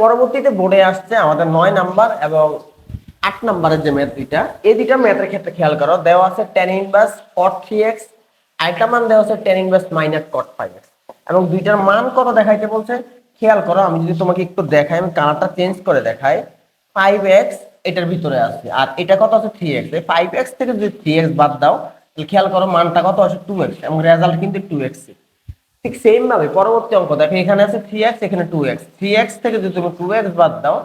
পরবর্তীতে বোর্ডে আসছে আমাদের নয় নাম্বার এবং আট নাম্বারের যে ম্যাথ দুইটা, এই দুইটা ম্যাথের ক্ষেত্রে খেয়াল করো, দেওয়া আছে tan inverse cot three x আরেকটা মান দেওয়া আছে tan inverse minus cot five x এবং দুইটার মান কত দেখাইতে বলছে? খেয়াল করো, আমি যদি তোমাকে একটু দেখাই, আমি কালারটা চেঞ্জ করে দেখাই ফাইভ এক্স এটার ভিতরে আছে, আর এটা কত আছে? থ্রি এক্স এই ফাইভ এক্স থেকে যদি থ্রি এক্স বাদ দাও, তাহলে খেয়াল করো মানটা কত আছে টু এক্স এবং রেজাল্ট কিন্তু টু এক্স ঠিক সেম ভাবে, পরবর্তী অঙ্ক, দেখো এখানে আছে থ্রি এক্স এখানে টু এক্স থ্রি এক্স থেকে যদি তুমি টু এক্স বাদ দাও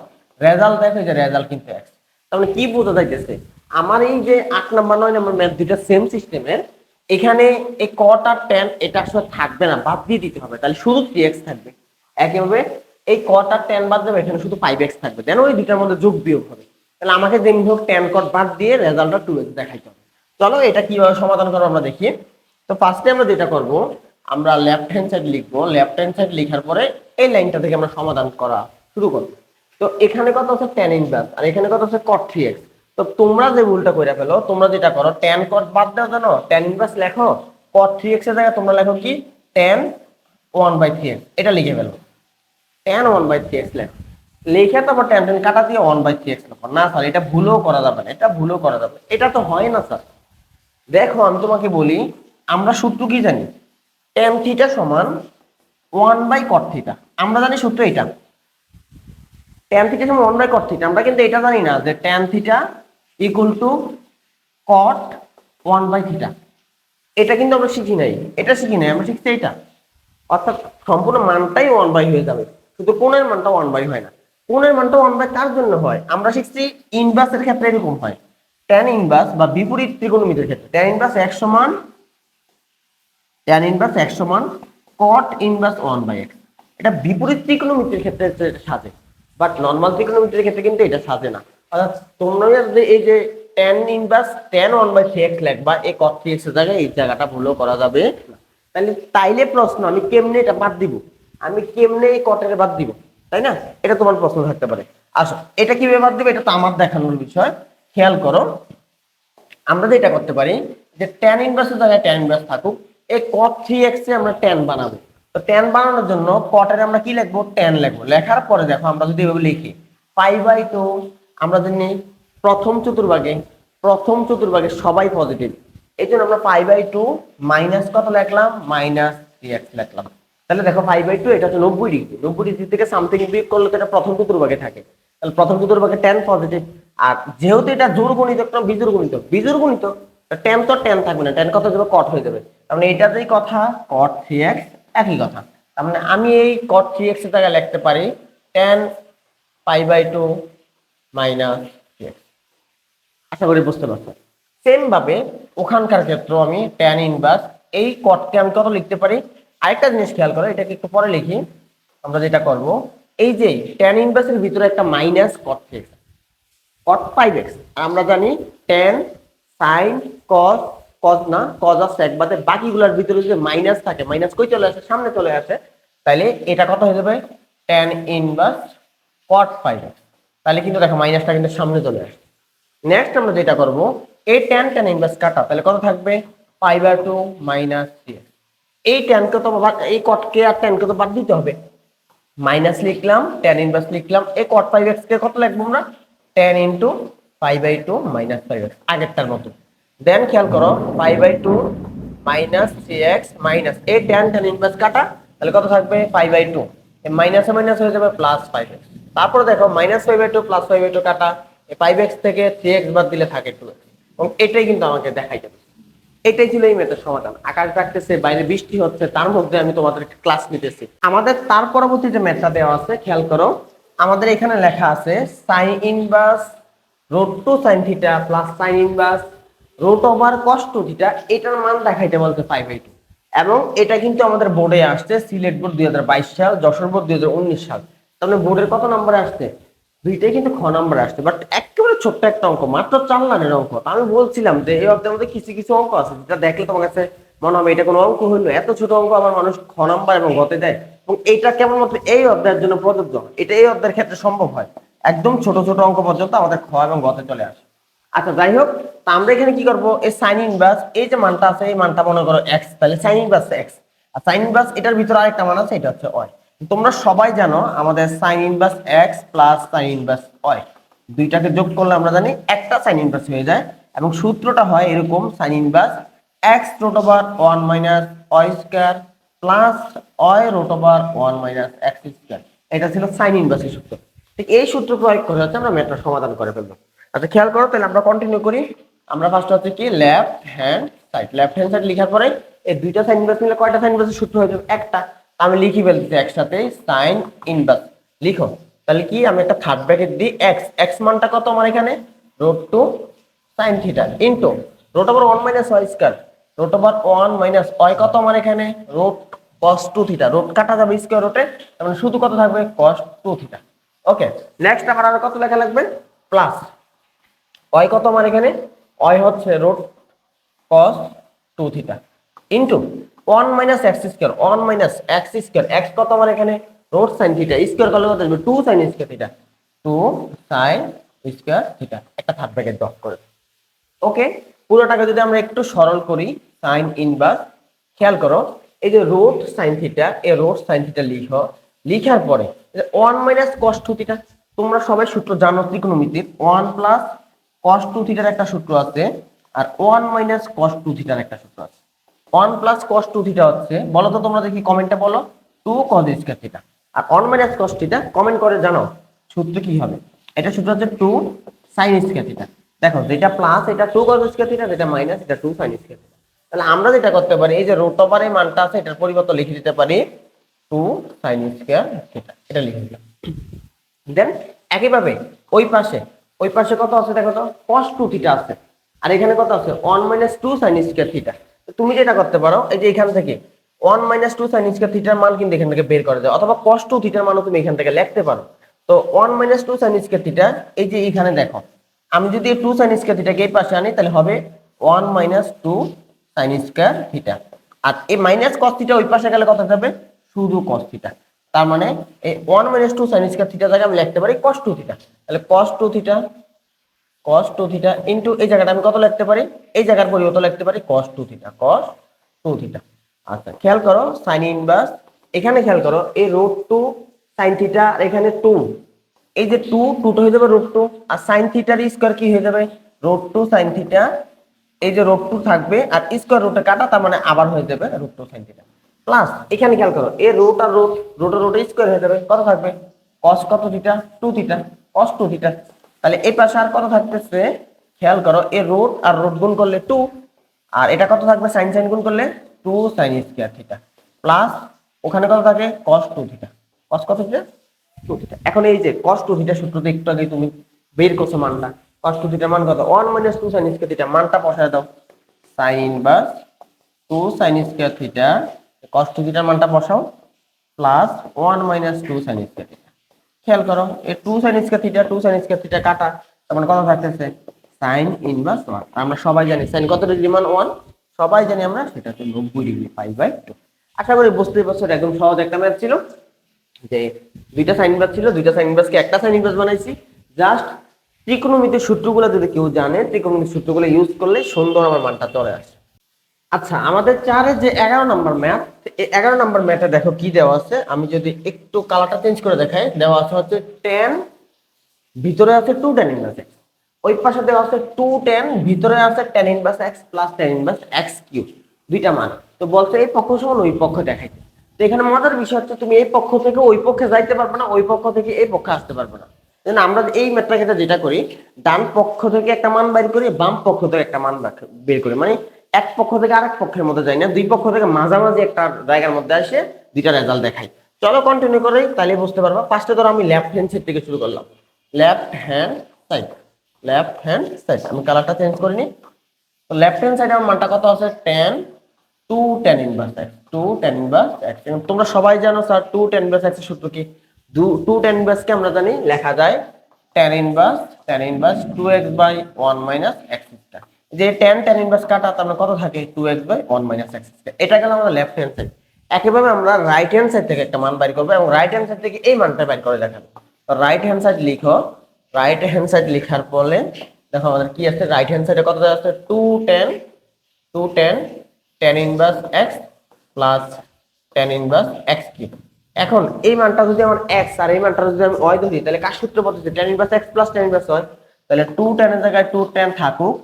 রেজাল্ট দেখো যে রেজাল্ট কিন্তু এক্স তার মানে কি বোঝা যাইতেছে? আমার এই যে আট নাম্বার নয় নাম্বার ম্যাথ দুইটা সেম সিস্টেমের এখানে এই কট আর টেন এটা আসলে থাকবে না, বাদ দিয়ে দিতে হবে। তাহলে শুধু থ্রি এক্স থাকবে। একইভাবে এই কট আর টেন বাদ যাবে, এখানে শুধু ফাইভ এক্স থাকবে। দেন ওই দুইটার মধ্যে যোগ বিয়োগ হবে। তাহলে আমাকে যেমনি হোক টেন কট বাদ দিয়ে রেজাল্টটা টু এক্স দেখাইতে হবে। চলো এটা কীভাবে সমাধান করব আমরা দেখি। তো ফার্স্টে আমরা যেটা করব আমরা লেফট হ্যান্ড সাইড লিখব। লেফট হ্যান্ড সাইড লেখার পরে এই লাইনটা থেকে আমরা সমাধান করা শুরু করব। তো এখানে কত আছে? টেন ইনভার্স আর এখানে কত আছে? কট থ্রি এক্স তো তোমরা যে ভুলটা করে ফেলো, তোমরা যেটা করো টেন কট বাদ দাও জানো? টেন ইনভার্স লেখো। কট থ্রি এক্সের জায়গায় তোমরা লেখো কি? Tan one by three x এটা লিখে ফেলো। Tan one by three x লেখো। লিখে তারপর টেন টেন কাটা দিয়ে ওয়ান বাই থ্রি এক্স লেখো। না স্যার এটা ভুলও করা যাবে না। এটা ভুলও করা যাবে এটা তো হয় না স্যার দেখো, আমি তোমাকে বলি, আমরা সূত্র কি জানি? টেন থিটা সমান ওয়ান বাই কট থিটা আমরা জানি সূত্র এটা। টেন থিটা সমান ওয়ান বাই কট থিটা আমরা কিন্তু এটা জানি না যে tan theta equal to cot one by theta এটা কিন্তু আমরা শিখি নাই। এটা শিখি নাই, আমরা শিখছি এটা। অর্থাৎ সম্পূর্ণ মানটাই ওয়ান বাই হয়ে যাবে। শুধু কোণের মানটা ওয়ান বাই হয় না। কোণের মানটা ওয়ান বাই তার জন্য হয়? আমরা শিখছি ইনভার্সের ক্ষেত্রে এরকম হয়। ট্যান ইনভার্স বা বিপরীত ত্রিকোণমিতির ক্ষেত্রে। ট্যান ইনভার্স এক সমান ট্যান ইনভার্স এক সমান cot inverse one by x এটা বিপরীত ত্রিকোণমিতির ক্ষেত্রে সাজে বাট নর্মাল ত্রিকোণমিতির ক্ষেত্রে কিন্তু এটা সাজে না। অর্থাৎ তোমরা যে এই যে tan inverse tan one by three x লেখবা, এই কট থ্রি এক্সের জায়গায় এই জায়গাটা ভুলও করা যাবে। তাহলে তাইলে প্রশ্ন, আমি কেমনে এটা বাদ দিব? আমি কেমনে এই কটের বাদ দিব? তাই না? এটা তোমার প্রশ্ন থাকতে পারে। আসো, এটা কীভাবে বাদ দিবে? এটা তো আমার দেখানোর বিষয়। খেয়াল করো, আমরা যেটা করতে পারি, যে ট্যান ইনভার্সের জায়গায় ট্যান ইনভার্স থাকুক এই কট থ্রি এক্স এ আমরা ট্যান বানাবো। তো ট্যান বানানোর জন্য কটের আমরা কি লিখব? ট্যান লিখব। লেখার পরে দেখো, আমরা যদি এভাবে লিখি ফাইভ বাই টু আমরা জানি প্রথম চতুর্ভাগে প্রথম চতুর্ভাগে সবাই পজিটিভ এই জন্য আমরা ফাইভ বাই টু মাইনাস কত লিখলাম? মাইনাস থ্রি এক্স লিখলাম। তাহলে দেখো ফাইভ বাই টু এটা হচ্ছে নব্বই ডিগ্রি নব্বই ডিগ্রি থেকে সামথিং বিয়োগ করলে তো এটা প্রথম চতুর্ভাগে থাকে। তাহলে প্রথম চতুর্ভাগে টেন পজিটিভ আর যেহেতু এটা জোর গণিত একটা বিজোর গণিত বিজোর গণিত টেন তো টেন থাকবে না টেন কত যাবে কট হয়ে যাবে। তার মানে এটা যেই কথা কট থ্রি এক্স একই কথা। তার মানে আমি এই কট থ্রি এক্সের জায়গায় লিখতে পারি tan five by two minus three x আশা করি বুঝতে পারছ। সেম ভাবে ওখানকার ক্ষেত্রে আমি ট্যান ইনভার্স এই কটকে আমি কত লিখতে পারি? আরেকটা জিনিস খেয়াল করো, এটাকে একটু পরে লিখি, আমরা যেটা করব, এই যে ট্যান ইনভার্সের ভিতরে একটা minus cot x cot five x আমরা জানি টেন সাইন, কস কস না, কস আর সেক বাদে বাকিগুলোর ভিতরে যদি মাইনাস থাকে, মাইনাস কই চলে আসে? সামনে চলে আসে। তাহলে এটা কত হয়ে যাবে? টেন ইনভার্স কট ফাইভ তাহলে কিন্তু দেখো মাইনাসটা কিন্তু সামনে চলে আসে। নেক্সট আমরা যেটা করব, এই ট্যান ট্যান ইনভার্স কাটা তাহলে কত থাকবে? ফাইভ আর টু মাইনাস এই ট্যানকে তো এই কটকে আর ট্যানকে তো বাদ দিতে হবে। মাইনাস লিখলাম ট্যান ইনভার্স লিখলাম, এই কট ফাইভ এক্স কে কত লিখব আমরা? Tan into five by two minus five x আগেরটার মতো। দেন খেয়াল করো by two minus three x minus, এই ট্যান ট্যান ইনভার্স কাটা, তাহলে কত থাকবে? By two. মাইনাসে মাইনাস হয়ে যাবে প্লাস ফাইভ এক্স তারপরে দেখো, minus five by two plus five by two কাটা ফাইভ এক্স থেকে থ্রি এক্স বাদ দিলে থাকে টু এক্স এবং এটাই কিন্তু আমাকে দেখাই যাবে। এটাই ছিল এই সমাধান। আকাশ ডাকতেছে, বাইরে বৃষ্টি হচ্ছে, তার মধ্যে আমি তোমাদের ক্লাস নিতেছি। আমাদের তার পরবর্তী যে ম্যাথটা দেওয়া আছে, খেয়াল করো, আমাদের এখানে লেখা আছে sine inverse root two sine theta plus sine inverse root over cos two theta এটার মান দেখাইতে বলতে ফাইভ বাই টু এবং এটা কিন্তু আমাদের বোর্ডে আসছে, সিলেট বোর্ড দুই হাজার বাইশ সাল, যশোর বোর্ড দুই হাজার উনিশ সাল। মানে বোর্ডের কত নম্বরে আসছে? দুইটাই কিন্তু খ নম্বরে আসছে বাট একেবারে ছোট্ট একটা অঙ্ক, মাত্র চার লাইনের অঙ্ক। আমি বলছিলাম যে এই অধ্যায়ের মধ্যে কিছু কিছু অঙ্ক আছে, যেটা দেখলে তোমার কাছে মনে হবে এটা কোনো অঙ্ক হইল। এত ছোট অঙ্ক আমার মানুষ খ নাম্বার এবং গতে দেয়। এবং এটা কেবলমাত্র এই অধ্যায়ের জন্য প্রযোজ্য। এটা এই অধ্যায়ের ক্ষেত্রে সম্ভব হয়। একদম ছোট ছোট অঙ্ক পর্যন্ত আমাদের খ এবং গতে চলে আসে। আচ্ছা যাই হোক, তা আমরা এখানে কি করব? এই সাইন ইনভার্স এই যে মানটা আছে, এই মানটা মনে করো এক্স তাহলে সাইন ইনভার্স এক্স আর সাইন ইনভার্স এটার ভিতরে আরেকটা মান আছে, এটা হচ্ছে ওয়াই তোমরা সবাই জানো আমাদের sine inverse x plus sine inverse y দুইটাকে যোগ করলে আমরা জানি একটা সাইন ইনভার্স হয়ে যায়, এবং সূত্রটা হয় এরকম sine inverse x root over one minus y square plus y root over one minus x square এটা ছিল সাইন ইনভার্সের সূত্র। ঠিক এই সূত্র প্রয়োগ করে হচ্ছে আমরা ম্যাথটা সমাধান করে ফেলব। আচ্ছা খেয়াল করো, তাহলে আমরা কন্টিনিউ করি। আমরা ফার্স্ট হচ্ছে কি left hand side left hand side লেখার পরে এই দুইটা সাইন ইনভার্স মিলে কয়টা সাইন ইনভার্সের সূত্র হয়ে যাবে? একটা। আমি লিখি ফেলতেছি একসাথে সাইন ইনভার্স লিখো। তাহলে কি, আমি একটা থার্ড ব্র্যাকেট দিই এক্স এক্স মানটা কত আমার এখানে? Root two sine theta into root over one minus y square root over one minus y কত আমার এখানে? Root cos two theta root কাটা যাবে স্কয়ার রোটে মানে শুধু কত থাকবে? Cos two theta okay next আবার আর কত লেখা লাগবে? প্লাস ওয়াই কত আমার এখানে? ওয়াই হচ্ছে root cos 2 theta into 1 minus x square 1 minus x square x কত আমার এখানে? রোট সাইন থিটা স্কয়ার করলে কত আসবে? 2 sine square theta 2 sine square theta একটা থার্ড ব্র্যাকেট ডট করে ওকে পুরোটাকে যদি আমরা একটু সরল করি সাইন ইনভার্স খেয়াল করো, এই যে রোট সাইন থিটা এই রোট সাইন থিটা লিখো, লিখার পরে one minus cos two theta তোমরা সবাই সূত্র জানো ত্রিকোণমিতির ওয়ান প্লাস কস টু থিটার একটা সূত্র আছে, আর ওয়ান মাইনাস কস টু থিটার একটা সূত্র আছে। One plus cos two theta হচ্ছে বলো তো তোমরা দেখি কমেন্টে বলো টু কস স্কয়ার থিটা আর one minus cos theta comment করে জানো, সূত্র কি হবে? এটা সূত্র হচ্ছে টু সাইন স্কয়ার থিটা দেখো, যেটা প্লাস এটা টু কস স্কয়ার থিটা যেটা মাইনাস এটা টু সাইন স্কয়ার থিটা তাহলে আমরা যেটা করতে পারি, এই যে রোট মানটা আছে, এটার পরিবর্তন লিখে দিতে পারি টু সাইন স্কয়ার থিটা, এটা লিখে দিলাম। দেন একইভাবে ওই পাশে ওই পাশে কত আছে দেখো তো? cos টু থিটা আছে। আর এখানে কত আছে? One minus two sine square theta তুমি যেটা করতে পারো, এই যে এখান থেকে one minus two sine square থিটার মান কিন্তু এখান থেকে বের করে দেয় অথবা cos টু থিটার মানও তুমি এখান থেকে লিখতে পারো। তো one minus two sine square theta এই যে এখানে দেখো, আমি যদি টু সাইন স্কয়ার থিটাকে এই পাশে আনি, তাহলে হবে one minus two sine square theta আর এই মাইনাস কস থিটা ওই পাশে গেলে কত যাবে শুধু কস তার মানে এই one minus two sine square theta জায়গায় আমি লিখতে পারি কস টু থিটা তাহলে cos two theta cos two theta into এই জায়গাটা আমি কত লিখতে পারি? এই জায়গার পরিবর্তন লিখতে পারি cos two theta cos two theta আচ্ছা খেয়াল করো সাইন ইনভার্স এখানে খেয়াল করো, এই রোড টু সাইন থিটা আর এখানে টু এই যে টু টুটা হয়ে যাবে রোড টু আর সাইন থিটার স্কোয়ার কি হয়ে যাবে? রোড টু সাইন থিটা এই যে রোড টু থাকবে, আর স্কোয়ার রুটে কাটা, তার মানে আবার হয়ে যাবে root two sine theta plus এখানে খেয়াল করো এ রোট আর রোট রোট রোট স্কোয়ার হয়ে যাবে, কত থাকবে? কস কত theta two theta cos two theta তাহলে এই পাশে আর কত থাকতেছে? খেয়াল করো এ রোট আর রোট গুণ করলে টু আর এটা কত থাকবে? সাইন সাইন গুণ করলে two sine square theta plus ওখানে কত থাকে? কস টু থিটা কস কত থিটা টু থিটা এখন এই যে কস টু থিটা সূত্রতে একটু আগে তুমি বের করছ মানটা। কস টু থিটা মান কত? One minus two sine square theta মানটা বসায় দাও। সাইন বাস two sine square theta cos two থিটার মানটা বসাও plus one minus two sine square খেয়াল করো, এই two sine square theta two sine square theta কাটা, তার মানে কত থাকতেছে? সাইন ইনভার্স ওয়ান আমরা সবাই জানি সাইন কত ডিগ্রি মান? ওয়ান সবাই জানি আমরা সেটা হচ্ছে নব্বই ডিগ্রি পাই বাই টু আশা করি বুঝতেই পারছ একদম সহজ একটা ম্যাথ ছিল, যে দুইটা সাইন ইনভার্স ছিল, দুইটা সাইন ইনভার্সকে একটা সাইন ইনভার্স বানাইছি। জাস্ট ত্রিকোণমিতির সূত্রগুলো যদি কেউ জানে ত্রিকোণমিতির সূত্রগুলো ইউজ করলে সুন্দর আমার মানটা চলে আসে। আচ্ছা আমাদের চারের যে এগারো নম্বর ম্যাথ এগারো নম্বর ম্যাথে দেখো কি দেওয়া আছে? আমি যদি একটু কালারটা চেঞ্জ করে দেখাই, দেওয়া আছে হচ্ছে টেন ভিতরে আছে টু টেন ইনভার্স এক্স ওই পাশে দেওয়া আছে টু টেন ভিতরে আছে tan inverse x plus tan inverse x cube দুইটা মান। তো বলছে এই পক্ষ সমান ওই পক্ষ দেখাইতে। তো এখানে মজার বিষয় হচ্ছে তুমি এই পক্ষ থেকে ওই পক্ষে যাইতে পারবে না, ওই পক্ষ থেকে এই পক্ষে আসতে পারবে না। আমরা এই ক্ষেত্রে যেটা করি, ডান পক্ষ থেকে একটা মান বের করি, বাম পক্ষ থেকে একটা মান বের করি। মানে এক পক্ষ থেকে আরেক পক্ষের মধ্যে যাই না, দুই পক্ষ থেকে মাঝামাঝি একটা জায়গার মধ্যে আসে দুইটা রেজাল্ট দেখাই। চলো কন্টিনিউ করে তাহলে বুঝতে পারব। ফার্স্টে ধরো আমি লেফট হ্যান্ড সাইড থেকে শুরু করলাম। Left hand side left hand side আমি কালারটা চেঞ্জ করিনি। তো লেফট হ্যান্ড সাইডে আমার মানটা কত আছে? Tan two tan inverse x two tan inverse x তোমরা সবাই জানো স্যার টু টেন ইনভার্স এক্সের সূত্র কি? টু টেন ইনভার্সকে আমরা জানি, লেখা যায় tan inverse tan inverse two x by one minus x যে টেন টেন ইনভার্স কাটা তার মানে কত থাকে? Two x by one minus x এটা গেল আমাদের লেফট হ্যান্ড সাইড একইভাবে আমরা রাইট হ্যান্ড সাইড থেকে একটা মান বের করব এবং রাইট হ্যান্ড সাইড থেকে এই মানটা বের করে দেখাবো। তো রাইট হ্যান্ড সাইড লিখো। রাইট হ্যান্ড সাইড লেখার পরে দেখো আমাদের কি আছে? রাইট হ্যান্ড সাইডে কত আছে? Two tan two tan tan inverse x plus tan inverse x cube এখন এই মানটা যদি আমার এক্স আর এই মানটা যদি আমি ওয়াই ধরি তাহলে কার সূত্র পদ্ধতি tan inverse x plus tan inverse y তাহলে টু টেনের জায়গায় টু টেন থাকুক।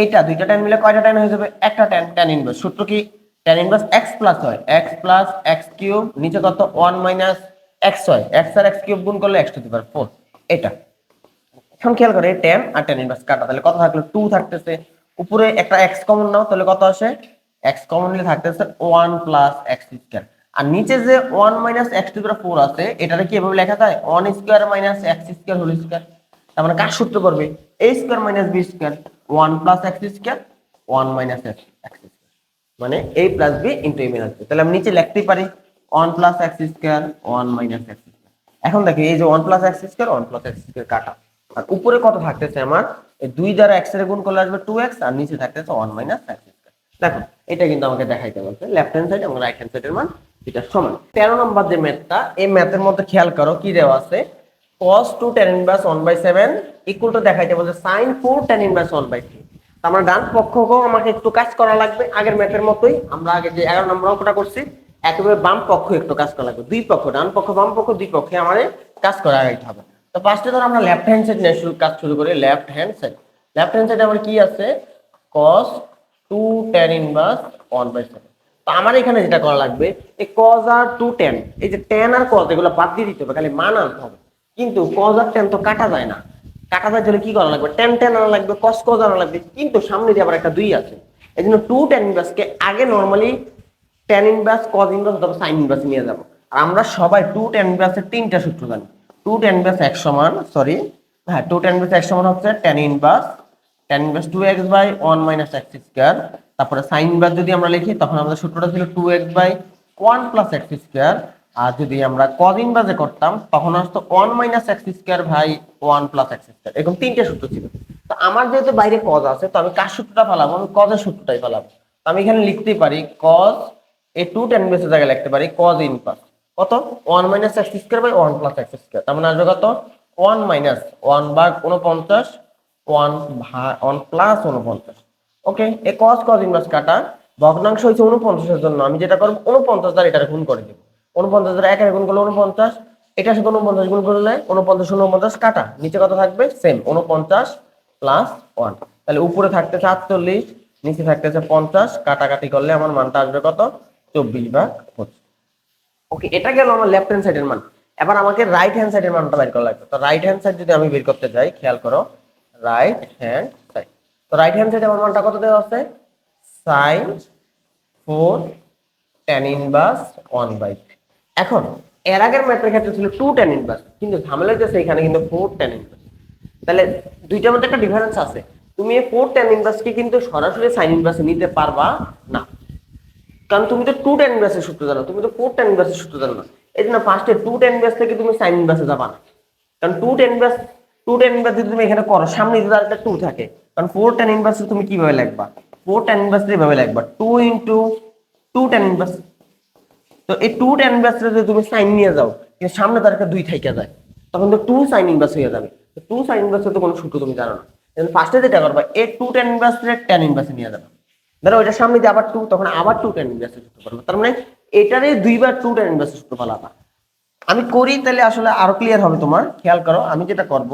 এইটা, দুইটা টেন মিলে কয়টা টেন হয়ে যাবে? একটা টেন টেন ইনভার্স সূত্র কি? টেন ইনভার্স এক্স প্লাস হয় এক্স প্লাস এক্স কিউব নিচে কত? ওয়ান মাইনাস এক্স হয় এক্স আর এক্স কিউব গুণ করলে x two the power four এটা। এখন খেয়াল করে টেন আর টেন ইনভার্স কাটা। তাহলে কত থাকল? টু থাকতেছে। উপরে একটা এক্স কমন নাও, তাহলে কত আসে? এক্স কমন নিলে থাকতেছে ওয়ান প্লাস এক্স স্কোয়ার আর নিচে যে one minus x two four আছে এটাকে কি এভাবে লেখা যায়? One square minus x square whole square তার মানে কার সূত্র করবে? A square minus b square one plus x square, one minus x x মানে a plus b into a minus তাহলে আমি নিচে লিখতেই পারি, one plus x square, one minus x square. এখন দেখি, এই যে one plus x square, one plus x square কাটা। আর উপরে কত থাকতেছে আমার? এই দুই দ্বারা এক্সের গুণ করলে আসবে টু এক্স, আর নিচে থাকতেছে ওয়ান মাইনাস এক্স স্কোয়ার। দেখো, এটা কিন্তু আমাকে দেখাইতে বলছে লেফট হ্যান্ড সাইড এবং রাইট হ্যান্ড সাইডের মান, এটা সমান। তেরো নম্বর যে ম্যাথটা এই ম্যাথের মধ্যে খেয়াল করো, কি দেওয়া আছে? Cos 2 tan inverse 1 by 7 equal to দেখাইতে বলছে sin 4 tan inverse 1 by 3 আমার ডান পক্ষকেও আমাকে একটু কাজ করা লাগবে, আগের ম্যাথের মতোই। আমরা আগে যে 11 নম্বর অঙ্কটা করছি, একেবারে বাম পক্ষ একটু কাজ করা লাগবে। দুই পক্ষ, ডান পক্ষ, বাম পক্ষ, দুই পক্ষে আমাদের কাজ করা আগাইতে হবে। তো ফার্স্টে ধর আমরা লেফট হ্যান্ড সাইড নিয়ে কাজ শুরু করি left hand side left hand সাইডে আমার কি আছে? cos 2 tan inverse 1 by 7 তো আমার এখানে যেটা করা লাগবে, এই cos আর 2 tan, এই যে tan আর cos, এগুলো বাদ দিয়ে দিতে হবে, খালি মান আনতে হবে। কিন্তু কজার টেন তো কাটা যায় না। কাটা যায় তাহলে কি করা লাগবে? টেন টেন আনা লাগবে, কস কজ আনা লাগবে, কিন্তু সামনে দিয়ে আবার একটা দুই আছে। এই জন্য টু টেন ইনভার্সকে আগে normally tan inverse cos inverse অথবা সাইন ইনভার্স নিয়ে যাব। আর আমরা সবাই টু টেন ইনভার্সের তিনটা সূত্র জানি। টু টেন ইনভার্স এক সমান সরি হ্যাঁ টু টেন ইনভার্স এক সমান হচ্ছে tan inverse tan inverse two x by one minus x square তারপরে সাইন ইনভার্স যদি আমরা লিখি, তখন আমাদের সূত্রটা ছিল two x by one plus x square আর যদি আমরা inverse এ করতাম, তখন আসতো 1 minus x square by 1 plus x square এরকম তিনটে সূত্র ছিল। তো আমার যেহেতু বাইরে কজ আছে, তো আমি কার সূত্রটা ফেলাবো? আমি এর সূত্রটাই ফেলাবো। আমি এখানে লিখতেই পারি এই 2 tan inverse এর জায়গায় লিখতে পারি cos inverse কত? 1 minus x square by 1 plus x square তার মানে আসবে কত? 1 minus 1 ভাগ 49 ওয়ান ওয়ান প্লাস উনপঞ্চাশ ওকে? এ কস কস ইনভার্স কাটা ভগ্নাংশ হয়েছে উনপঞ্চাশের জন্য। আমি যেটা করব উনপঞ্চাশ দ্বারা এটার গুণ করে দেবো। উনপঞ্চাশ দ্বারা একের গুণ করলে উনপঞ্চাশ এটার সাথে উনপঞ্চাশ গুণ করলে উনপঞ্চাশ উনপঞ্চাশ কাটা। নিচে কত থাকবে? সেম উনপঞ্চাশ প্লাস ওয়ান তাহলে উপরে থাকতেছে আটচল্লিশ নিচে থাকতেছে পঞ্চাশ, কাটাকাটি করলে আমার মানটা আসবে কত? চব্বিশ ভাগ পঁচিশ ওকে এটা গেল আমার লেফট হ্যান্ড সাইডের মান। এবার আমাকে রাইট হ্যান্ড সাইডের মানটা বের করা লাগবে। তো রাইট হ্যান্ড সাইড যদি আমি বের করতে যাই, খেয়াল করো রাইট হ্যান্ড সাইড তো রাইট হ্যান্ড সাইডে আমার মানটা কত দেওয়া আছে? Sine four tan inverse one by এখন, এর আগের ম্যাথের ক্ষেত্রে ছিল টু টেন ইনভার্স কিন্তু ঝামেলা হচ্ছে এখানে কিন্তু ফোর টেন ইনভার্স তাহলে দুইটার মধ্যে একটা ডিফারেন্স আছে। তুমি এই ফোর টেন ইনভার্সকে কিন্তু সরাসরি সাইন ইনভার্সে নিতে পারবা না। কারণ তুমি তো টু টেন ইনভার্সের সূত্র জানো, তুমি তো ফোর টেন ইনভার্সের সূত্র জানো না। এই জন্য ফার্স্টে টু টেন ইনভার্স থেকে তুমি সাইন ইনভার্সে যাবা না। কারণ two tan inverse two tan inverse যদি তুমি এখানে করো, সামনে যদি আরেকটা টু থাকে, কারণ ফোর টেন ইনভার্সে তুমি কীভাবে লিখবা? ফোর টেন ইনভার্স এভাবে লিখবা two into two tan inverse তো এই টু টেন ইনভার্স যদি তুমি সাইন নিয়ে যাও কিন্তু সামনে তার দুই থেকে যায়। তখন তো টু সাইন ইনভার্স হয়ে যাবে। টু সাইন ইনভার্স তো কোনো সূত্র তুমি জানো না। ফার্স্টে যেটা করবা, এই টু টেন ইনভার্স টেন ইনভার্সে নিয়ে যাবে। ধরো ওইটার সামনে দিয়ে আবার টু তখন আবার টু টেন ইনভার্সের সূত্র করবে তার মানে এটারে দুইবার টু টেন ইনভার্সের সূত্র পালাবা। আমি করি তাহলে আসলে আরও ক্লিয়ার হবে তোমার, খেয়াল করো, আমি যেটা করব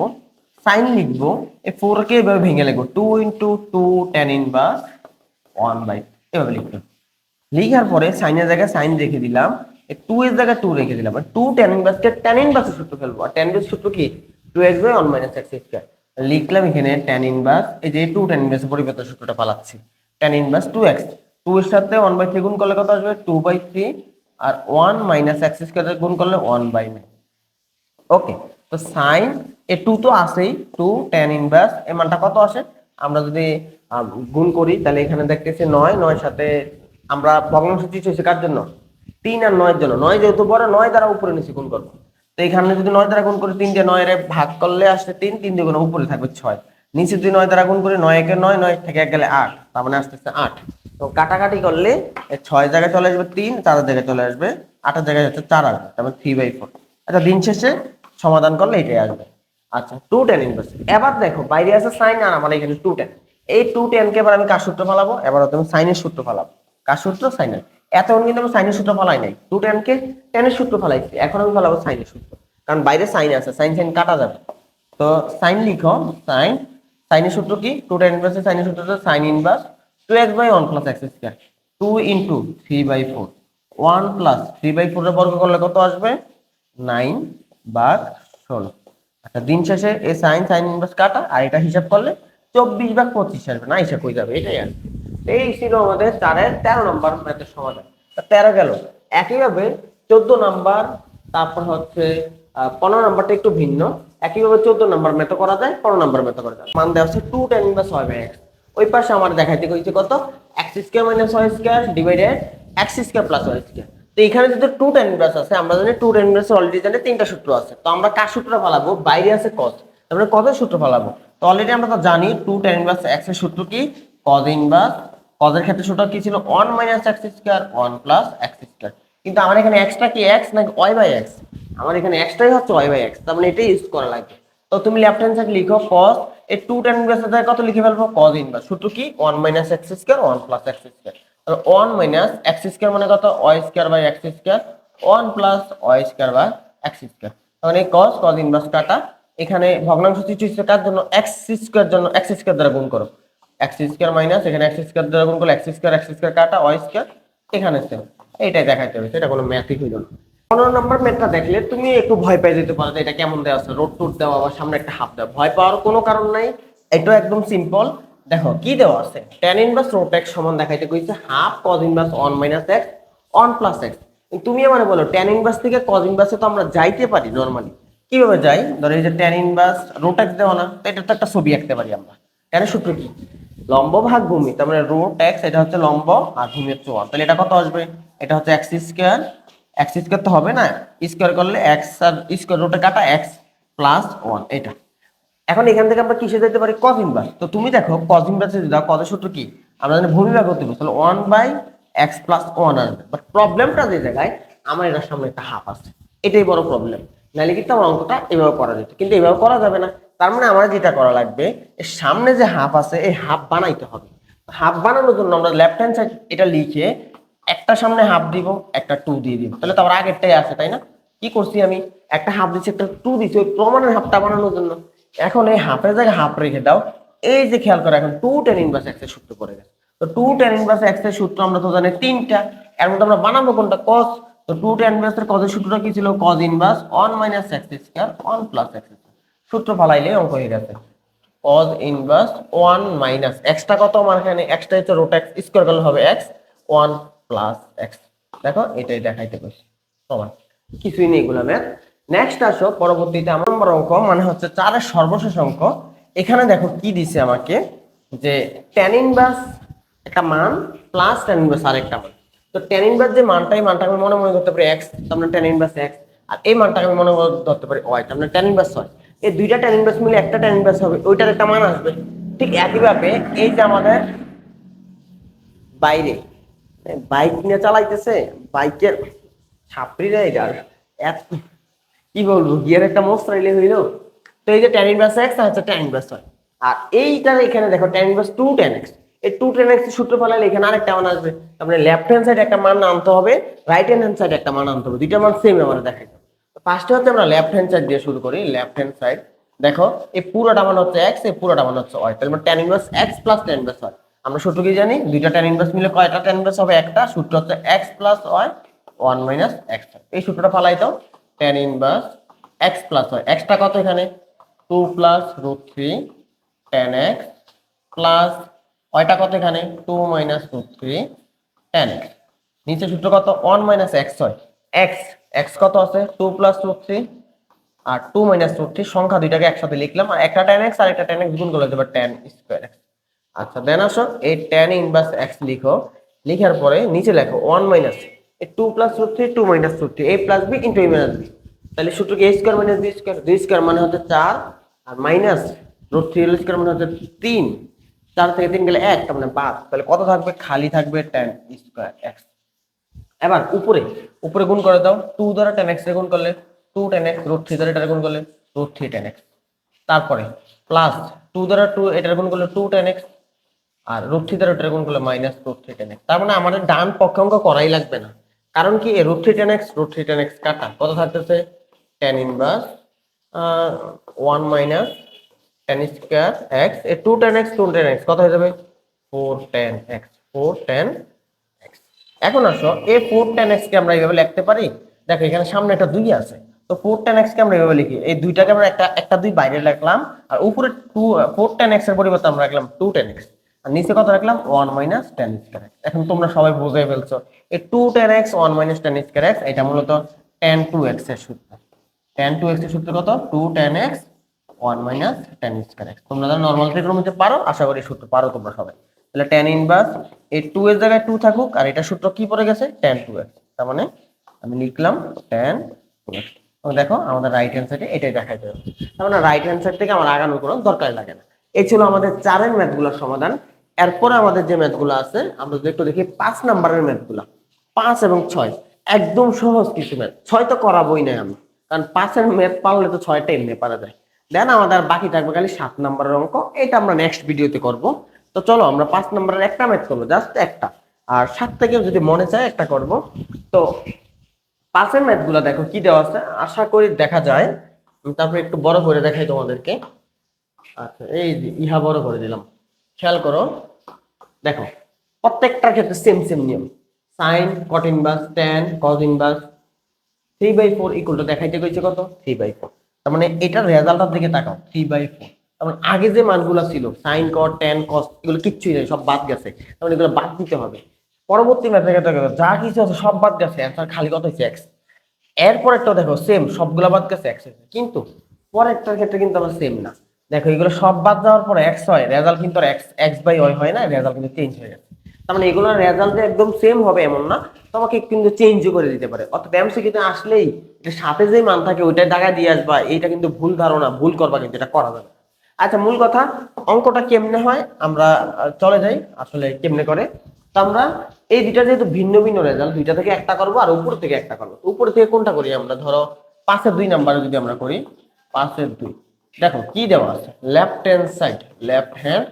সাইন লিখব, এই ফোর কে এভাবে ভেঙে লিখব two into two tan inverse one by এভাবে লিখব। লিখার পরে সাইনের জায়গায় সাইন রেখে দিলাম। টু এর জায়গায় টু রেখে দিলাম। টু টেন ইনভার্সকে টেন ইনভার্সের সূত্র ফেলব আর টেন ইনভার্স সূত্র কি? Two x by one minus x square লিখলাম এখানে টেন ইনভার্স এই যে টু টেন ইনভার্সের পরিবর্তন সূত্রটা পালাচ্ছি। Tan inverse two x two এর সাথে ওয়ান বাই থ্রি গুণ করলে কত আসবে? টু বাই থ্রি আর ওয়ান মাইনাস এক্স স্কোয়ার গুণ করলে ওয়ান বাই নাইন ওকে তো সাইন এ টু তো আসেই টু টেন ইনভার্স এর মানটা কত আসে? আমরা যদি গুণ করি, তাহলে এখানে দেখতেছি নয় নয় সাথে আমরা ভগ্নাংশ চিঠি হয়েছে কার জন্য? তিন আর নয়ের জন্য। নয় যেহেতু বড়, নয় দ্বারা উপরে নিচে গুণ করব। তো এখানে যদি নয় দ্বারা গুণ করি তিনটে নয় এর ভাগ করলে আসছে তিন তিন দিয়ে উপরে থাকবে ছয়। নিচে যদি নয় দ্বারা গুণ করে, নয় একে নয় নয় থেকে এক গেলে আট, তার মানে আসতেছে আট। তো কাটাকাটি করলে ছয় জায়গায় চলে আসবে তিন চারের জায়গায় চলে আসবে, আটের জায়গায় হচ্ছে চার আসবে তার মানে থ্রি বাই ফোর আচ্ছা দিন শেষে সমাধান করলে এটাই আসবে। আচ্ছা টু টেন ইনভার্স এবার দেখো, বাইরে আছে সাইন আর আমার এখানে টু টেন এই টু টেন কে এবার আমি কার সূত্র ফালাবো? এবার তুমি সাইনের সূত্র ফালাবো। কার সূত্র? সাইনের। এতক্ষণ কিন্তু আমি সাইনের সূত্র ফলাই নাই। টু টেন কে, টেনের সূত্র ফলাইছি। এখন আমি ফলাবো সাইনের সূত্র। কারণ বাইরে সাইন আছে, সাইন সাইন কাটা যাবে। তো সাইন লিখো, সাইন। সাইনের সূত্র কি? টু টেন ইনভার্স সাইনের সূত্র হচ্ছে sine inverse two x by one plus x square two into three by four one plus three by ফোরের বর্গ করলে কত আসবে? নাইন ভাগ ষোলো। আচ্ছা দিন শেষে এ সাইন সাইন ইনভার্স কাটা, আর এটা হিসাব করলে চব্বিশ ভাগ পঁচিশ আসবে। না, হিসাব হয়ে যাবে? এটাই আর এই ছিল আমাদের চারের তেরো নম্বর ম্যাথের সমাধান। তেরো গেল। একইভাবে চোদ্দ নাম্বার, তারপর হচ্ছে পনেরো নাম্বারটা একটু ভিন্ন। একইভাবে চোদ্দ নাম্বার মেথ করা যায়, পনেরো নাম্বার মেথ করা যায়। মান দেওয়া হচ্ছে টু টেন ইনভার্স হয় বাই এক্স ওই পাশে আমার দেখাইতে হয়েছে কত? X square minus y square divided x square plus y square তো এখানে যদি টু টেন ইনভার্স আছে আমরা জানি টু টেন ইনভার্স অলরেডি জানি তিনটা সূত্র আছে। তো আমরা কার সূত্র ফেলাবো? বাইরে আছে কস তারপরে কত সূত্র ফেলাবো? তো অলরেডি আমরা তো জানি টু টেন ইনভার্স এক্সের সূত্র কি? কজ ইনভার্স কজের ক্ষেত্রে সূত্র কি ছিল? One minus x square one plus x square কিন্তু আমার এখানে এক্সটা কি এক্স নাকি ওয়াই বাই এক্স আমার এখানে এক্সটাই হচ্ছে ওয়াই বাই এক্স তার মানে এটাই ইউজ করা লাগবে। তো তুমি লেফট হ্যান্ড সাইড লিখো cos, এই টু টেন ইনভার্স কত লিখে ফেলব? cos ইনভার্স সূত্র কি? 1 minus x square 1 plus x square 1 minus x square মানে কত? y square by x square 1 plus y square by x square তাহলে এই cos cos ইনভার্স কাটা। এখানে ভগ্নাংশ সৃষ্টি কার জন্য? x স্কয়ার জন্য, x স্কয়ার দ্বারা গুণ করো। X স্কয়ার মাইনাস এখানে x স্কয়ার দ্বারা গুণ করলে x স্কয়ার x স্কয়ার কাটা, y স্কয়ার এখানে সেম এইটাই দেখাইতে হবে, সেটা কোনো ম্যাথই হইল না। পনেরো নম্বর ম্যাথটা দেখলে তুমি একটু ভয় পেয়ে যেতে পারো এটা কেমন দেওয়া আছে। রোড টুট দেওয়া আবার সামনে একটা হাফ দেওয়া। ভয় পাওয়ার কোনো কারণ নাই এটা একদম সিম্পল দেখো, কি দেওয়া আছে? টেন ইনভার্স রোট এক্স সমান দেখাইতে কইছে half cos inverse one minus x one plus x তুমি আমার বলো টেন ইনভার্স থেকে কজ ইনভার্সে তো আমরা যাইতে পারি নর্মালি কীভাবে যাই? ধরো এই যে টেন ইনভার্স রোট এক্স দেওয়া না এটা তো একটা ছবি আঁকতে পারি আমরা। টেনের সূত্র কি? লম্ব ভাগ ভূমি, তার মানে রোট এক্স এটা হচ্ছে লম্ব আর ভূমি হচ্ছে ওয়ান তাহলে এটা কত আসবে? এটা হচ্ছে এক্স স্কোয়ার এক্স স্কোয়ার তো হবে না স্কোয়ার করলে এক্স আর স্কোয়ার রুটে কাটা এক্স প্লাস ওয়ান এটা এখন এখান থেকে আমরা কিসে যেতে পারি? কজ ইনভার্স তো তুমি দেখো কজ ইনভার্সে যদি দাও কজের সূত্র কি? আমরা জানি ভূমি ভাগ করতে তাহলে one by x plus one আসবে। বাট প্রবলেমটা যে জায়গায়, আমার এটার সামনে একটা হাফ আছে। এটাই বড় প্রবলেম নাহলে কিন্তু আমার অঙ্কটা এভাবে করা যেত। কিন্তু এভাবে করা যাবে না। তার মানে আমার যেটা করা লাগবে, এর সামনে যে হাফ আছে, এই হাফ বানাইতে হবে। হাফ বানানোর জন্য আমরা লেফট হ্যান্ড সাইড এটা লিখে একটা সামনে হাফ দিব, একটা টু দিয়ে দিব। তাহলে তো আবার আগেরটাই আছে, তাই না? কি করছি আমি? একটা হাফ দিচ্ছি একটা টু দিচ্ছি ওই প্রমাণের হাফটা বানানোর জন্য। এখন এই হাফের জায়গায় হাফ রেখে দাও। এই যে খেয়াল করো, এখন টু টেন ইনভার্স এক্সের সূত্র পড়ে গেছে। তো টু টেন ইনভার্স এক্সের সূত্র আমরা তো জানি তিনটা। এর মধ্যে আমরা বানাবো কোনটা? কস তো টু টেন ইনভার্স এর কজের সূত্রটা কি ছিল? Cos inverse one minus x square one plus x সূত্র ফালাইলে অঙ্ক হয়ে গেছে। cos ইনভার্স 1 মাইনাস এক্সটা কত? আমার এখানে এক্সটা হচ্ছে রুট এক্স স্কয়ার করলে হবে x 1 প্লাস এক্স। দেখো, এটাই দেখাইতে কইছি সমান। কিছুই নেই এগুলো ম্যাথ নেক্সট আসো, পরবর্তীতে আমার নম্বর অঙ্ক মানে হচ্ছে চারের সর্বশেষ অঙ্ক। এখানে দেখো কি দিছে আমাকে, যে tan ইনভার্স একটা মান প্লাস tan ইনভার্স আরেকটা মান। তো tan ইনভার্স যে মানটা, এই মানটা আমি মনে মনে করতে পারি x তার মানে tan ইনভার্স x, আর এই মানটাকে আমি মনে মনে ধরতে পারি y তার মানে tan ইনভার্স হয় এই দুইটা tan ইনভার্স মিলে একটা tan ইনভার্স হবে, ওইটার একটা মান আসবে। ঠিক একইভাবে এই যে আমাদের বাইরে বাইক নিয়ে চালাইতেছে, বাইকের ছাপড়ি রে এটা এত, কি বলব, গিয়ার একটা মশরাইলে হইল। তো এই যে tan ইনভার্স এক্স আর হচ্ছে tan ইনভার্স হয়। আর এইটার এখানে দেখো tan ইনভার্স 2 tan এক্স এই 2 tan এক্স সূত্র ফলালে এখানে আরেকটা মান আসবে। তার মানে লেফট হ্যান্ড সাইড একটা মান আনতে হবে রাইট হ্যান্ড সাইড একটা মান আনতে হবে, দুইটা মান সেম আমার দেখাই ফার্স্টে হচ্ছে আমরা লেফট হ্যান্ড সাইড দিয়ে শুরু করি লেফট হ্যান্ড সাইড দেখো, এই পুরোটা মান হচ্ছে এক্স এই পুরোটা মান হচ্ছে y তাহলে tan inverse x plus tan inverse y আমরা সূত্র কি জানি? দুইটা tan ইনভার্স মিলে কয়টা tan ইনভার্স হবে? একটা। সূত্র হচ্ছে x plus y 1 minus x এই সূত্রটা ফালাই দাও। tan inverse x plus y x টা কত এখানে? Two plus root three tan x plus ওইটা কত এখানে? Two minus root three tan x নিচে সূত্র কত? ওয়ান মাইনাস এক্স হয় x x কত আছে? টু প্লাস রুট থ্রি আর টু মাইনাস রুট থ্রি সংখ্যা দুইটাকে একসাথে লিখলাম। আর একটা tan এক্স আর একটা tan এক্স গুণ করলে দেবে tan স্কোয়ার এক্স আচ্ছা দেন আসো, এই tan ইনভার্স এক্স লিখো। লিখার পরে নিচে লেখো ওয়ান মাইনাস এই 2 plus root three two minus root three a plus B into a minus B তাহলে সূত্র কি a square minus b square b square মানে হচ্ছে চার, আর মাইনাস রুট থ্রি স্কোয়ার মানে হচ্ছে 3 4 থেকে তিন গেলে এক, তার মানে 5 তাহলে কত থাকবে? খালি থাকবে tan স্কোয়ার x এবার উপরে উপরে গুণ করে দাও টু দ্বারা টেন এক্স গুণ করলে two tan x root three দ্বারা এটা গুণ করলে রুট থ্রি টেন এক্স তারপরে প্লাস টু দ্বারা টু এটার গুণ করলে টু টেন এক্স আর রুট থ্রি দ্বারা রুটের গুণ করলে minus root three tan x তার মানে আমাদের ডান পক্ষ অঙ্ক করাই লাগবে না। কারণ কি? Root three tan x root three tan x কাটা। কত থাকতেছে? Tan inverse one minus tan square x এ two tan x two tan x কত হয়ে যাবে? Four tan x four tan এখন আসো এ ফোর টেন এক্স কে আমরা এইভাবে লিখতে পারি? দেখো, এখানে সামনে একটা দুই আছে। তো ফোর টেন এক্স কে আমরা এইভাবে লিখি। এই দুইটাকে আমরা একটা একটা দুই বাইরে রাখলাম আর উপরে টু ফোর টেন এক্সের পরিবর্তে আমরা রাখলাম টু টেন এক্স আর নিচে কত রাখলাম one minus tan square x এখন তোমরা সবাই বুঝে ফেলছো। এই two tan x one minus tan square x এটা মূলত টেন টু এক্সের সূত্র। টেন টু এক্সের সূত্র কত? Two tan x one minus tan square x তোমরা নর্মাল ট্রিগোনোমেট্রি পারো? আশা করি সূত্র পারো তোমরা সবাই। তাহলে টেন ইনভার্স এই টু এর জায়গায় টু থাকুক, আর এটা সূত্র কি পড়ে গেছে? টেন টু এক্স তার মানে আমি লিখলাম টেন দেখো আমাদের রাইট হ্যান্ড সাইডে এটাই দেখা যাবে তার মানে রাইট হ্যান্ড সাইড থেকে আমার আগানোর কোনো দরকার লাগে না। এই ছিল আমাদের চারের ম্যাথগুলোর সমাধান। এরপরে আমাদের যে ম্যাথগুলো আছে, আমরা যদি একটু দেখি পাঁচ নাম্বারের ম্যাথগুলো পাঁচ এবং ছয়, একদম সহজ কিছু ম্যাথ ছয় তো করাবোই না আমি। কারণ পাঁচের ম্যাথ পারলে তো ছয়টা এমনি পারা যায়। দেন আমাদের বাকি থাকবে খালি সাত নাম্বারের অঙ্ক। এটা আমরা নেক্সট ভিডিওতে করব। তো চলো আমরা পাঁচ নাম্বারের একটা ম্যাথ করব জাস্ট একটা। আর সাত থেকে যদি মনে চায় একটা করব। তো পাঁচের ম্যাথগুলা দেখো, কি দেওয়া আছে? আশা করি দেখা যায়। তারপরে একটু বড় করে দেখাই তোমাদেরকে। আচ্ছা এই ইহা বড় করে দিলাম। খেয়াল করো। দেখো, প্রত্যেকটার ক্ষেত্রে সেম সেম নিয়ম। Sin cot inverse tan cos inverse three by four equal to দেখাইতে কইছে কত? থ্রি বাই ফোর তার মানে এটার রেজাল্টের দিকে তাকাও। থ্রি বাই ফোর তার মানে আগে যে মানগুলো ছিল সাইন কট ট্যান কস এগুলো কিচ্ছুই নেই, সব বাদ গেছে। তার মানে এগুলো বাদ দিতে হবে। পরবর্তী ম্যাথে দেখো, যা কিছু আছে সব বাদ গেছে অ্যান্সার খালি কত হচ্ছে এক্স এরপরেরটা দেখো সেম সবগুলো বাদ গেছে এক্স কিন্তু পরেরটার ক্ষেত্রে কিন্তু আবার সেম না। দেখো, এগুলো সব বাদ যাওয়ার পরে এক্স হয় রেজাল্ট কিন্তু আর এক্স এক্স বাই ওয়াই হয় না রেজাল্ট কিন্তু চেঞ্জ হয়ে গেছে। তার মানে এগুলোর রেজাল্ট একদম সেম হবে এমন না, তোমাকে কিন্তু চেঞ্জও করে দিতে পারে। অর্থাৎ এমসিকিউতে আসলেই এটা সাথে যে মান থাকে ওইটা দাগায় দিয়ে আসবা, এইটা কিন্তু ভুল ধারণা, ভুল করবা কিন্তু, এটা করা যাবে। আচ্ছা মূল কথা, অঙ্কটা কেমনে হয়? আমরা চলে যাই, আসলে কেমনে করে? তো আমরা এই দুইটা যেহেতু ভিন্ন ভিন্ন রেজাল্ট দুইটা থেকে একটা করব আর উপর থেকে একটা করব। উপর থেকে কোনটা করি আমরা? ধরো পাঁচের দুই নাম্বারে যদি আমরা করি পাঁচের দুই। দেখো, কি দেওয়া আছে? Left hand side left hand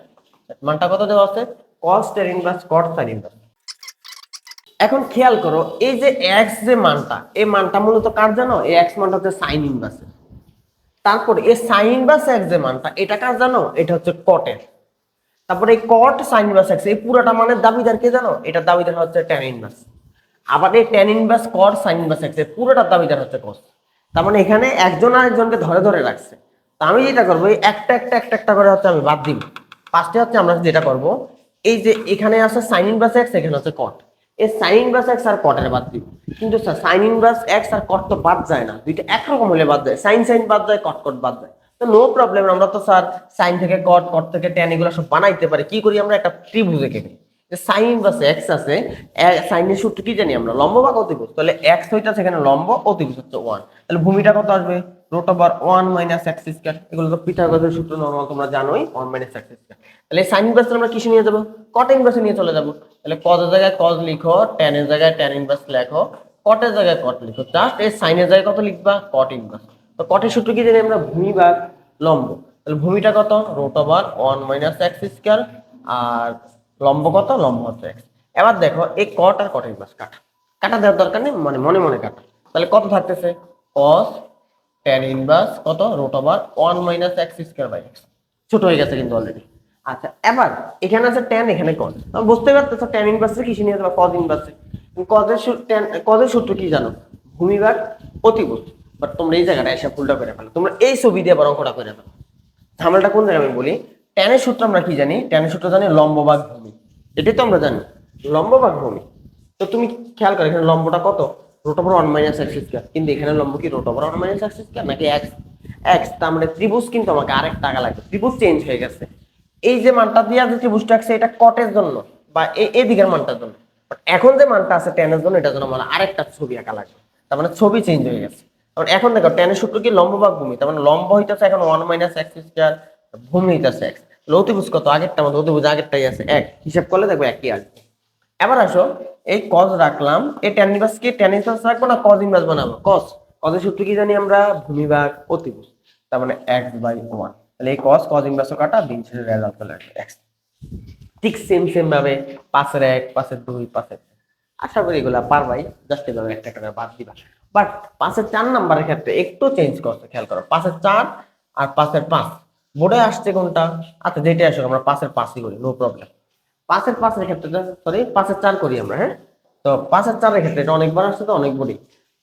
মানটা কত দেওয়া আছে? Cos tan inverse sin inverse এখন খেয়াল করো, এই যে এক্স যে মানটা, এই মানটা মূলত কার জানো? এই এক্স মানটা হচ্ছে সাইন ইনভার্স তারপর এ সাইন ইনভার্স এক্স যে মানটা, এটা কার জানো? এটা হচ্ছে কটের তারপরে এই কট সাইন ইনভার্স এক্স এই পুরোটা মানের দাবিদার কে জানো? এটা দাবিদার হচ্ছে ট্যান ইনভার্স আবার এই tan inverse cot sin inverse এক্সের পুরোটার দাবিদার হচ্ছে কস তার মানে এখানে একজন আরেকজনকে ধরে ধরে রাখছে। তা আমি যেটা করব, এই একটা একটা একটা একটা করে হচ্ছে আমি বাদ দিব। ফার্স্টে হচ্ছে আমরা যেটা করব, এই যে এখানে আছে সাইন ইনভার্স এক্স এখানে হচ্ছে কট এই সাইন ইনভার্স এক্স আর কটের বাদ দিব। কিন্তু স্যার সাইন ইনভার্স এক্স আর কট তো বাদ যায় না। দুইটা একরকম হলে বাদ যায়। সাইন সাইন বাদ যায় কট কট বাদ যায়। তো নো প্রবলেম আমরা তো স্যার সাইন থেকে কট কট থেকে ট্যান এগুলো সব বানাইতে পারি। কি করি আমরা? একটা ত্রিভুজ এঁকে নিই। সাইন ইনভার্স এক্স আছে সাইনের সূত্র কি জানি আমরা? লম্ব বা অতিভুজ? তাহলে এক্স হইতাছে এখানে লম্ব, অতিভুজ হচ্ছে ওয়ান তাহলে ভূমিটা কত আসবে? Root over one minus x এগুলো তো পিথাগোরাসের সূত্র নরমাল তোমরা জানোই ওয়ান মাইনাস এক্স স্কয়ার তাহলে সাইন ইনভার্স আমরা কিসে নিয়ে যাব? কট ইনভার্সে নিয়ে চলে যাব। তাহলে কজের জায়গায় কজ লিখো ট্যানের জায়গায় ট্যান ইনভার্স লেখো কটের জায়গায় কট লিখো। জাস্ট এই সাইনের জায়গায় কত লিখবা? কট ইনভার্স তো কটের সূত্র কি জানি আমরা? ভূমি ভাগ লম্ব। তাহলে ভূমিটা কত? Root over one minus x square আর লম্ব কত? লম্ব হচ্ছে এক্স এবার দেখো, এই কট আর কট ইনভার্স কাটা। কাটা দেওয়ার দরকার নেই মানে মনে মনে কাটা। তাহলে কত থাকতেছে? Cos tan ইনভার্স কত? Root over one minus x square by x ছোট হয়ে গেছে কিন্তু অলরেডি আচ্ছা এবার এখানে আছে tan, এখানে তুমি বুঝতে পারতেছো, tan ইনভার্সে কিসে নিয়ে যাবে? cos এর tan cos এর সূত্র কি জানো? ভূমিভাগ অতিভুজ। বাট তোমরা এই জায়গাটা এসে ফুলটা করে ফেলো। তোমরা এই ছবি দিয়ে বরং করে ফেলো। ঝামেলাটা কোন জায়গায় আমি বলি? ট্যানের সূত্র আমরা কি জানি? ট্যানের সূত্র জানি লম্ব ভাগ ভূমি। এটাই তো আমরা জানি। লম্ব ভাগ ভূমি। তো তুমি খেয়াল করো, এখানে লম্বটা কত? Root over one minus x square কিন্তু এখানে লম্ব কি root over one minus x square নাকি এক্স এক্স তার মানে ত্রিভুজ কিন্তু আমাকে আরেক টাকা লাগবে। ত্রিভুজ চেঞ্জ হয়ে গেছে। এই যে মানটা দিয়ে ত্রিভুজটা আছে, এটা কটের জন্য বা মানটার জন্য। এখন যে মানটা আছে টেনের জন্য, এটার জন্য আমার আরেকটা ছবি আঁকা লাগবে। তার মানে ছবি চেঞ্জ হয়ে গেছে। এখন দেখো টেনের সূত্র কি লম্ব ভাগ ভূমি? তার মানে লম্ব হইতেছে এখন ওয়ান মাইনাস এক্স স্কোয়ার ভূমি হইতেছে এক্স অতিভুজ কত? আগেরটা আমাদের অতিভুজ আগেরটাই আছে, এক। হিসাব করলে দেখো একই আসবে। এবার আসো এই কজ রাখলাম, এই ট্যান ইনভার্স কি? ট্যান ইনভার্স রাখব না কজ ইনভার্স বানাবো? কজ কজের সূত্র কি জানি আমরা? ভূমিভাগ অতিভুজ, তার মানে এক্স বাই ওয়ান তাহলে এই কজ কজ ইনভার্স কাটা দিন শেষে রেজাল্ট চলে আসবে এক্স ঠিক সেম সেম ভাবে পাঁচের এক পাঁচের দুই পাঁচের আশা করি এগুলা পারবাই জাস্ট এভাবে একটা একটা বাদ দিবা। বাট পাঁচের চার নাম্বারের ক্ষেত্রে একটু চেঞ্জ করছে, খেয়াল করো। পাঁচের চার আর পাঁচের পাঁচ। বোর্ডে আসছে কোনটা? আচ্ছা যেটা আসুক, আমরা পাঁচের পাঁচই করি নো প্রবলেম পাঁচের পাঁচের ক্ষেত্রে সরি পাঁচের চার করি আমরা হ্যাঁ? তো পাঁচের চারের ক্ষেত্রে এটা অনেকবার আসছে তো অনেক অনেকবারই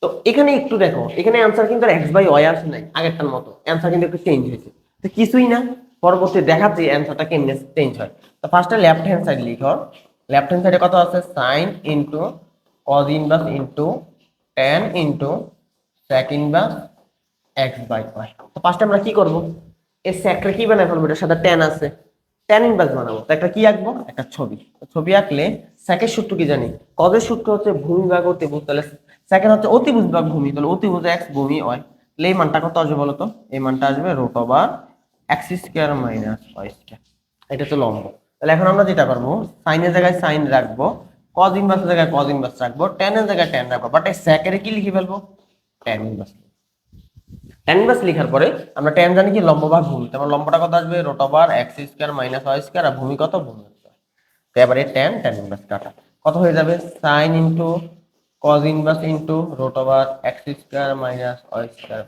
তো এখানে একটু দেখো, এখানে অ্যান্সার কিন্তু এক্স বাই ওয়াই আসে নাই আগেরটার মতো। অ্যান্সার কিন্তু একটু চেঞ্জ হয়েছে। তো কিছুই না, পরবর্তী দেখাচ্ছি অ্যান্সারটা কেমনে চেঞ্জ হয়। তো ফার্স্টে লেফট হ্যান্ড সাইড লিখো। লেফট হ্যান্ড সাইডে কত আছে? Sin into cos inverse into tan into sec inverse x by y তো ফার্স্টে আমরা কি করব? এই স্যাকটা কি বানাই ফেলব? এটার সাথে টেন আছে। টেন ইনভার্স বানাবো। তো একটা কি আঁকবো? একটা ছবি। ছবি আঁকলে স্যাকের সূত্র কি জানি? কজের সূত্র হচ্ছে ভূমি ভাগ অতিভুজ তাহলে সেকেন্ড হচ্ছে অতিভুজ ভাগ ভূমি। তাহলে অতিভুজ এক্স ভূমি ওয়াই তাহলে এই মানটা কত আসবে বলো তো এই মানটা আসবে root over x square minus y square এটা হচ্ছে লম্ব। তাহলে এখন আমরা যেটা করব সাইনের জায়গায় সাইন রাখব কজ ইনভার্সের জায়গায় কজ ইনভার্স রাখব টেনের জায়গায় টেন রাখব। বাট এই স্যাকেরে কি লিখে ফেলব? টেন ইনভার্স টেন ইনভার্স লেখার পরে আমরা টেন জানি কি লম্ব ভাগ ভূমি। তারপর লম্বটা কত আসবে? Root over x square minus y square আর ভূমি কত? ভূমি তো এবারে টেন টেন ইনভার্স কাটা। কত হয়ে যাবে? Sin into cos inverse into root over x square minus y square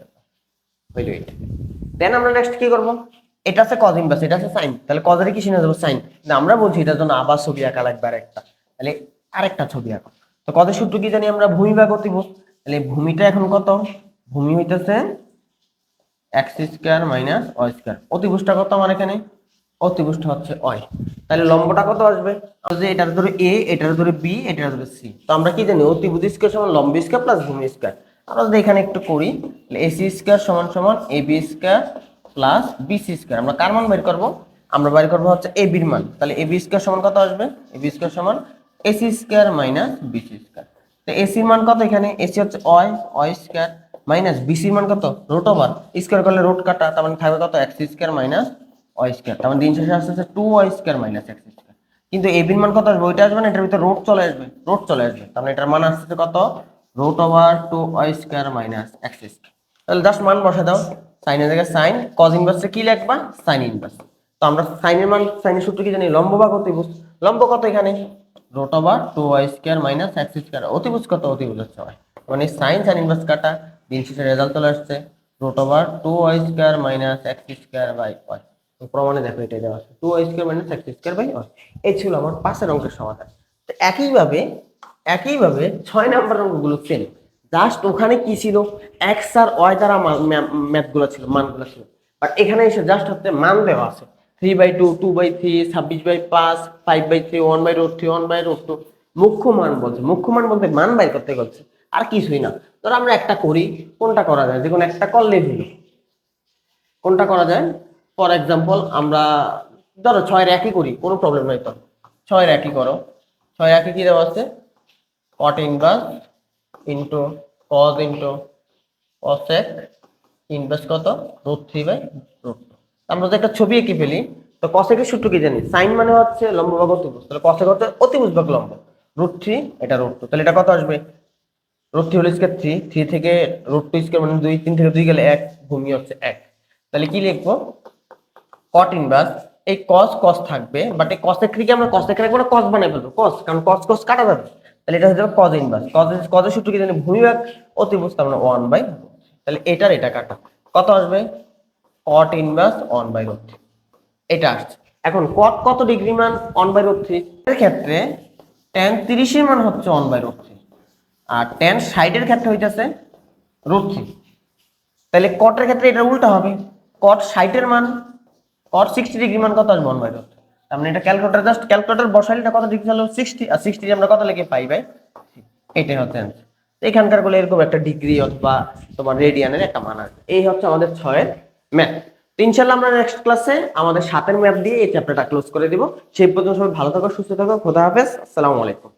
then আমরা নেক্সট কি করব? এটা আছে কজ ইনভার্স এটা আছে সাইন তাহলে কজের কি চিনে দেবো? সাইন আমরা বলছি এটার জন্য আবার ছবি আঁকা লাগবে আরেকটা। তাহলে আরেকটা ছবি আঁকো। তো কজের সূত্র কি জানি আমরা ভূমি ভাগ অতিভুজ তাহলে ভূমিটা এখন কত? ভূমি হইতেছে x square minus y square অতিভুজটা কত আমার এখানে? অতিভুজটা হচ্ছে ওয়াই তাহলে লম্বটা কত আসবে? যে এটার ধরে এ এটার ধরে বি এটার ধরে সি তো আমরা কি জানি? অতিভুজ স্কোয়ার সমান লম্ব স্কোয়ার প্লাস ভূমি স্কোয়ার আমরা যদি এখানে একটু করি এসি স্কোয়ার সমান সমান A B square plus BC square আমরা কার মান বের করব? আমরা বের করব হচ্ছে এ বির মান। তাহলে এ বি স্কোয়ার সমান কত আসবে? এ বি স্কোয়ার সমান AC square minus BC square তো এসির মান কত এখানে? এসি হচ্ছে ওয়াই ওয়াই স্কোয়ার মাইনাস বিসির মান কত? রুট ওভার স্কোয়ার করলে রুট কাটা, তার মানে থাকবে কত? X square minus y square তার মানে দিন শেষে আসতে হচ্ছে two y square minus x square কিন্তু এ বির মান কত আসবে? ওইটা আসবে না, এটার ভিতরে রোড চলে আসবে। রোড চলে আসবে। তার মানে এটার মান আসছে কত? Root over two y square minus x square তাহলে জাস্ট মান বসে দাও। সাইনের জায়গায় সাইন কজ ইনভার্সে কি লিখবা? সাইন ইনভার্স তো আমরা সাইনের মান সাইনের সূত্র কি জানি? লম্ব বা অতিভুজ। লম্ব কত এখানে? Root over two y square minus x square অতিভুজ কত? অতিভুজ হচ্ছে মানে সাইন সাইন ইনভার্স কাটা। দিন শেষে রেজাল্ট চলে আসছে root over two y square minus x square by y প্রমাণে দেখো এটাই দেওয়া আছে two y square minus x square by y এই ছিল আমার পাঁচের অঙ্কের সমাধান। তো একইভাবে একইভাবে ছয় নাম্বার অঙ্কগুলো সেম জাস্ট ওখানে কি ছিল? এক্স আর ওয়াই দ্বারা ম্যাথগুলো ছিল, মানগুলো ছিল। বাট এখানে এসে জাস্ট হচ্ছে মান দেওয়া আছে। Three by two two by three ছাব্বিশ বাই পাঁচ five by three one by root three one by root two মুখ্য মান বলছে, মুখ্য মান বলতে মান বাই করতে বলছে। আর কিছুই না। ধরো আমরা একটা করি, কোনটা করা যায়? যে কোনো একটা করলে হলো কোনটা করা যায়? ফর এক্সাম্পল আমরা, ধরো, ছয়ের একই করি, কোনো প্রবলেম নাই তো। ছয়ের একই করো। ছয় একই কি দেওয়া আছে? Cot inverse into cos into cosec inverse কত? রুট থ্রি বাই রুট আমরা যদি একটা ছবি এঁকে ফেলি, তো কসেকের সূত্র কি জানি? সাইন মানে হচ্ছে লম্ব ভাগ অতিভুজ। তাহলে কসেক হচ্ছে অতিভুজ ভাগ লম্ব। রুট থ্রি এটা রুট টু তাহলে এটা কত আসবে? রুট থ্রি হল স্কোয়ার থ্রি থ্রি থেকে রুট টু স্কোয়ার মানে দুই, তিন থেকে দুই গেলে এক, ভূমি হচ্ছে এক। তাহলে কি লিখব? কট ইনভার্স এই কস কস থাকবে বাট এই কসের থেকে আমরা কসের রাখব না কস বানাই ফেলব কস কারণ কস কস কাটা যাবে। তাহলে এটা হয়ে যাবে কজ ইনভার্স কজ কজের সূত্র কি জানি? ভূমিভাগ অতিভুজ, তার মানে ওয়ান বাই তাহলে এটার এটা কাটা। কত আসবে? Cot inverse one by root এটা আসছে। এখন কট কত ডিগ্রি মান? ওয়ান বাই রুট থ্রি এর ক্ষেত্রে টেন তিরিশের মান হচ্ছে ওয়ান বাই থ্রি আর টেন ষাটের ক্ষেত্রে হইতেছে রুট থ্রি তাহলে কটের ক্ষেত্রে এটা উল্টা হবে। কট ষাটের মান কট সিক্সটি ডিগ্রি মান কত আসবে? ওয়ান বাই রুট মানে এটা ক্যালকুলেটার জাস্ট ক্যালকুলেটার বসাইলে কত ডিগ্রি হলো সিক্সটি আর সিক্সটি আমরা কত লিখে পাই বাই এটাই হচ্ছে। এখানকারগুলো এরকম একটা ডিগ্রি অথবা তোমার রেডিয়ানের একটা মান আছে। এই হচ্ছে আমাদের ছয়ের ম্যাথ তো ইনশাল্লাহ আমরা নেক্সট ক্লাসে আমাদের সাতের ম্যাথ দিয়ে এই চ্যাপ্টারটা ক্লোজ করে দিব। সেই পর্যন্ত সবাই ভালো থাকো, সুস্থ থাকো, খোদা হাফেজ। আসসালামু আলাইকুম।